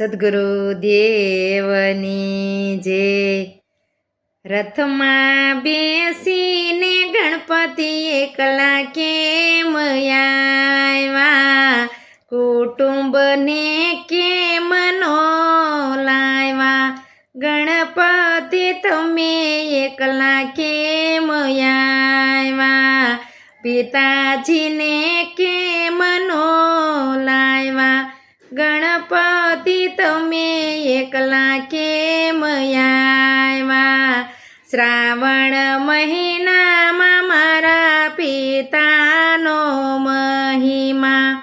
સદગુરુ દેવની જે રથમાં બેસીને ગણપતિ એકલા કેમ આવ્યા? કુટુંબને કેમ નો લાવ્યા? ગણપતિ તમે એકલા કેમ આવ્યા? પિતાજીને કેમ નો તમે એકલા કેમ આવ્યા? શ્રાવણ મહિનામાં મારા પિતાનો મહિમા.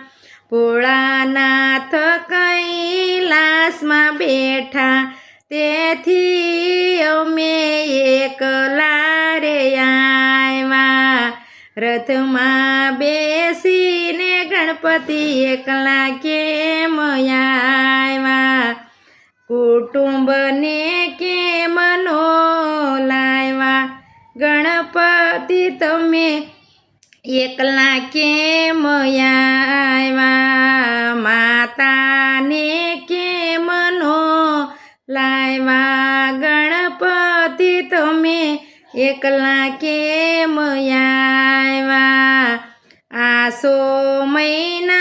ભોળાનાથ કૈલાસમાં બેઠા. તેથી અમે એકલા રે આવ્યા. રથમાં બેસીને ગણપતિ એકલા કેમ આવ્યા? કુટુંબને કેમ નો લાવ્યા? ગણપતિ તમે એકલા કેમ આવ્યા? માતાને કેમ નો લાવ્યા? ગણપતિ તમે એકલા કેમ આવ્યા? આસો મહિનામાં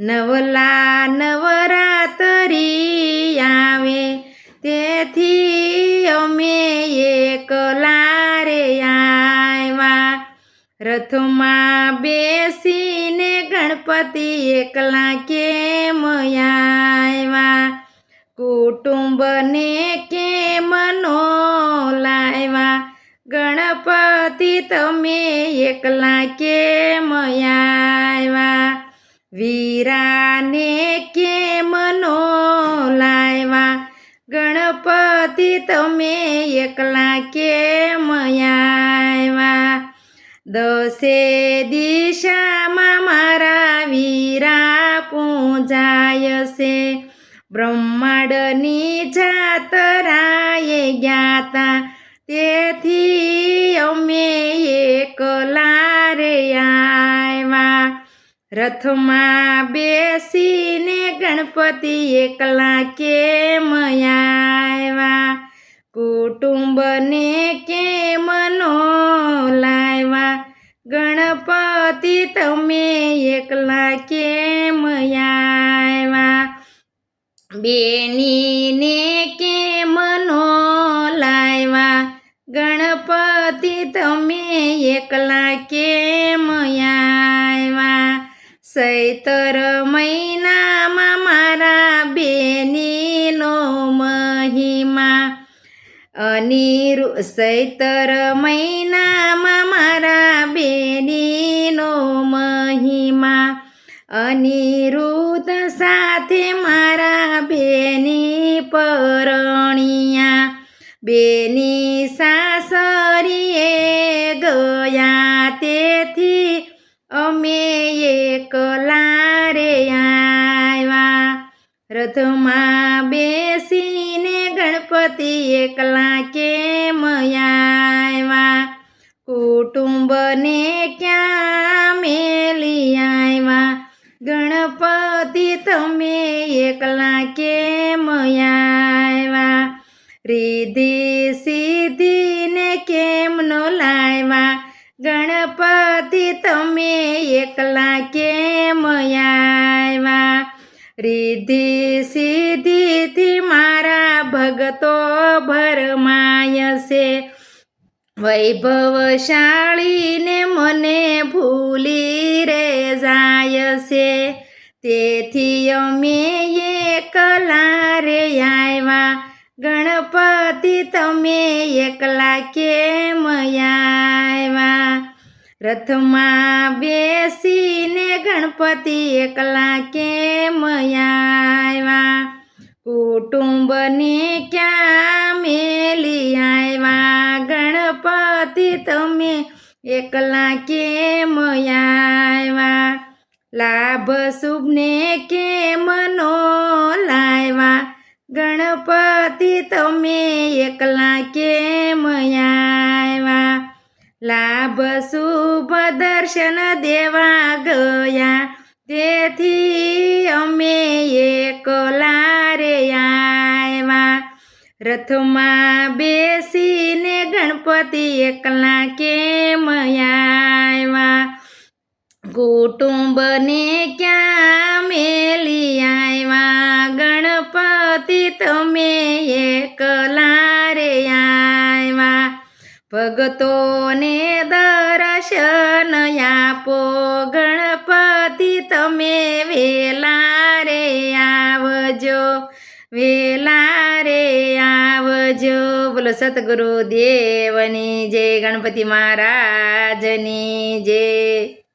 નવલા નવરાતરી આવે. તેથી અમે એકલા રે આવ્યા. રથમાં બેસીને ગણપતિ એકલા કેમ આવ્યા? કુટુંબને કેમ નો લાવ્યા? ગણપતિ તમે એકલા કેમ આવ્યા? વીરાને કેમ નો લાવ્યા? ગણપતિ તમે એકલા કેમ આવ્યા? દસે દિશામાં મારા વીરા પૂજાય છે. બ્રહ્માંડની જાતરાએ જ્ઞાતા. તેથી અમે એકલા રે આવ્યા રથમાં બેસીને ગણપતિ એકલા કેમ આવ્યા કુટુંબને કેમ નો લાવ્યા ગણપતિ તમે એકલા કેમ આવ્યા બેનીને કેમ નો લાવ્યા ગણપતિ તમે એકલા કેમ આવ્યા સૈતર મહિનામાં મારા બેનીનો મહિમા. અનિરુ સૈતર મહિનામાં મારા બેનીનો મહિમા. અનિરુદ્ધ સાથે મારા બેની પરણિયા. બેની સાસરીએ રથમાં બેસીને ગણપતિ એકલા કેમ આવ્યા કુટુંબને ક્યાં મેલી આવ્યા ગણપતિ તમે એકલા કેમ આવ્યા રીધિ સીધીને કેમ નો લાવ્યા ગણપતિ તમે એકલા કેમ આવ્યા રીધિ સિદ્ધિથી મારા ભગતો ભરમાય છે. વૈભવશાળીને મને ભૂલી રે જાય છે. તેથી અમે એકલા રે આવ્યા. ગણપતિ તમે એકલા કેમ આવ્યા? રથમાં બેસીને ગણપતિ એકલા કેમ આવ્યા? કુટુંબને ક્યાં મેલી આવ્યા? ગણપતિ તમે એકલા કેમ આવ્યા? લાભ શુભને કેમ નો લાવ્યા? ગણપતિ તમે એકલા દર્શન દેવા ગયા. તેથી અમે એકલા રે આવ્યા. રથમાં બેસીને ગણપતિ એકલા કેમ આવ્યા? કુટુંબને ક્યાં મેલી આવ્યા? ગણપતિ તમે એકલા રે આવ્યા. ભગતોને દર્શન આપો. ગણપતિ, તમે વેલા રે આવજો. વેલા રે આવજો. બોલો સતગુરુ દેવની જય, ગણપતિ મહારાજની જય.